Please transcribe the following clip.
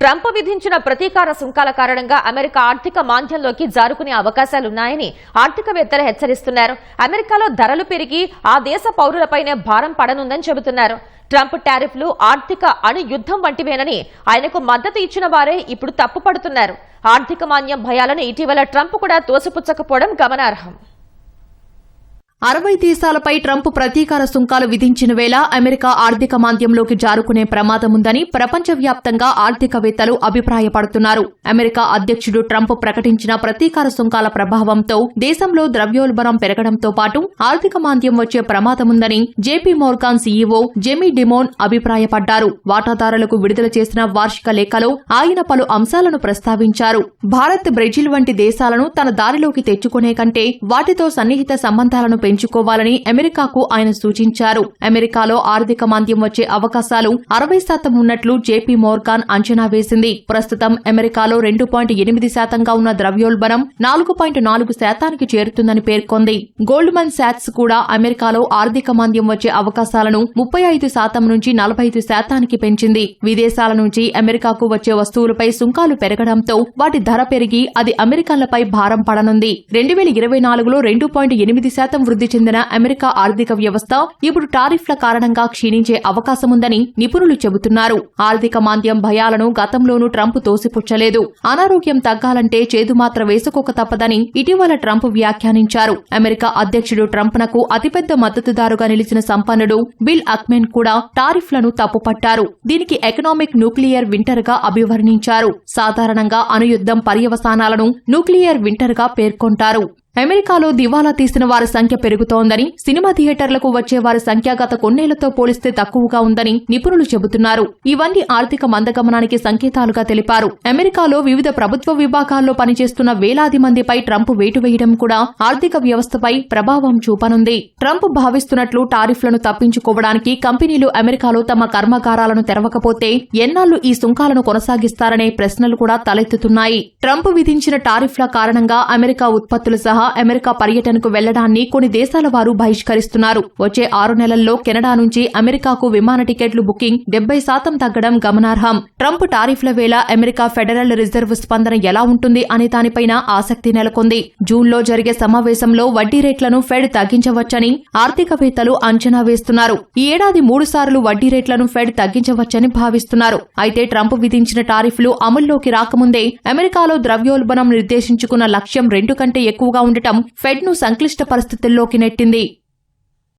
Trump విధించిన ప్రతీకార సుంకాల కారణంగా అమెరికా ఆర్థిక మాంద్యంలోకి జారుకునే అవకాశాలున్నాయని ఆర్థికవేత్తలు హెచ్చరిస్తున్నారు. అమెరికాలో ధరలు పెరిగి ఆ దేశ పౌరులపైనే భారం పడనుందని చెబుతున్నారు. ట్రంప్ టారిఫ్లు ఆర్థిక అణుయుద్ధం వంటివేనని ఆయనకు మద్దతు ఇచ్చిన వారే ఇప్పుడు తప్పుపడుతున్నారు. ఆర్థిక మాన్యం భయాలను ఇటీవల ట్రంప్ కూడా తోసిపుచ్చకపోవడం గమనార్హం. అరవై దేశాలపై ట్రంప్ ప్రతీకార సుంకాలు విధించిన వేళ అమెరికా ఆర్థిక మాంద్యంలోకి జారుకునే ప్రమాదముందని ప్రపంచవ్యాప్తంగా ఆర్థికవేత్తలు అభిప్రాయపడుతున్నారు. అమెరికా అధ్యక్షుడు ట్రంప్ ప్రకటించిన ప్రతీకార సుంకాల ప్రభావంతో దేశంలో ద్రవ్యోల్బణం పెరగడంతో పాటు ఆర్థిక మాంద్యం వచ్చే ప్రమాదముందని JP Morgan CEO Jamie Dimon అభిప్రాయపడ్డారు. వాటాదారులకు విడుదల చేసిన వార్షిక లేఖలో ఆయన పలు అంశాలను ప్రస్తావించారు. భారత్ బ్రెజిల్ వంటి దేశాలను తన దారిలోకి తెచ్చుకునే కంటే వాటితో సన్నిహిత సంబంధాలను పెంచుకోవాలని అమెరికాకు ఆయన సూచించారు. అమెరికాలో ఆర్థిక మాంద్యం వచ్చే అవకాశాలు అరవై శాతం ఉన్నట్లు జేపీ మోర్గాన్ అంచనా వేసింది. ప్రస్తుతం అమెరికాలో రెండు పాయింట్ ఎనిమిది శాతంగా ఉన్న ద్రవ్యోల్బణం నాలుగు పాయింట్ నాలుగు శాతానికి చేరుతుందని పేర్కొంది. గోల్డ్మన్ శాట్స్ కూడా అమెరికాలో ఆర్థిక మాంద్యం వచ్చే అవకాశాలను ముప్పై ఐదు శాతం నుంచి నలభై ఐదు శాతానికి పెంచింది. విదేశాల నుంచి అమెరికాకు వచ్చే వస్తువులపై సుంకాలు పెరగడంతో వాటి ధర పెరిగి అది అమెరికన్లపై భారం పడనుంది. రెండు వేల ఇరవై నాలుగులో రెండు పాయింట్ ఎనిమిది శాతం వృద్ధి చెందిన అమెరికా ఆర్థిక వ్యవస్థ ఇప్పుడు టారిఫ్ల కారణంగా క్షీణించే అవకాశముందని నిపుణులు చెబుతున్నారు. ఆర్థిక మాంద్యం భయాలను గతంలోనూ ట్రంప్ తోసిపుచ్చలేదు. అనారోగ్యం తగ్గాలంటే చేదుమాత్ర వేసుకోక తప్పదని ఇటీవల ట్రంప్ వ్యాఖ్యానించారు. అమెరికా అధ్యక్షుడు ట్రంప్నకు అతిపెద్ద మద్దతుదారుగా నిలిచిన సంపన్నుడు బిల్ అక్మెన్ కూడా టారిఫ్లను తప్పుపట్టారు. దీనికి ఎకనామిక్ న్యూక్లియర్ వింటర్గా అభివర్ణించారు. సాధారణంగా అణుయుద్ధం పర్యవసానాలను న్యూక్లియర్ వింటర్గా పేర్కొంటారు. అమెరికాలో దివాలా తీసిన వారి సంఖ్య పెరుగుతోందని సినిమా థియేటర్లకు వచ్చే వారి సంఖ్య గత కొన్నేళ్ళతో పోలిస్తే తక్కువగా ఉందని నిపుణులు చెబుతున్నారు. ఇవన్నీ ఆర్థిక మందగమనానికి సంకేతాలుగా తెలిపారు. అమెరికాలో వివిధ ప్రభుత్వ విభాగాల్లో పనిచేస్తున్న వేలాది మందిపై ట్రంప్ వేటు వేయడం కూడా ఆర్థిక వ్యవస్థపై ప్రభావం చూపనుంది. ట్రంప్ భావిస్తున్నట్లు టారిఫ్లను తప్పించుకోవడానికి కంపెనీలు అమెరికాలో తమ కర్మాగారాలను తెరవకపోతే ఎన్నాళ్ళు ఈ సుంకాలను కొనసాగిస్తారనే ప్రశ్నలు కూడా తలెత్తుతున్నాయి. ట్రంప్ విధించిన టారిఫ్ల కారణంగా అమెరికా ఉత్పత్తులు సహా అమెరికా పర్యటనకు వెళ్ళడాన్ని కొన్ని దేశాల వారు బహిష్కరిస్తున్నారు. వచ్చే ఆరు నెలల్లో కెనడా నుంచి అమెరికాకు విమాన టికెట్లు బుకింగ్ డెబ్బై శాతం తగ్గడం గమనార్హం. ట్రంప్ టారిఫ్ల వేళ అమెరికా ఫెడరల్ రిజర్వ్ స్పందన ఎలా ఉంటుంది అనే దానిపైన ఆసక్తి నెలకొంది. జూన్లో జరిగే సమావేశంలో వడ్డీ రేట్లను ఫెడ్ తగ్గించవచ్చని ఆర్థికవేత్తలు అంచనా వేస్తున్నారు. ఈ ఏడాది మూడు సార్లు వడ్డీ రేట్లను ఫెడ్ తగ్గించవచ్చని భావిస్తున్నారు. అయితే ట్రంప్ విధించిన టారిఫ్లు అమల్లోకి రాకముందే అమెరికాలో ద్రవ్యోల్బణం నిర్దేశించుకున్న లక్ష్యం రెండు కంటే ఎక్కువగా ఉండటం ఫెడ్ను సంక్లిష్ట పరిస్థితుల్లోకి నెట్టింది.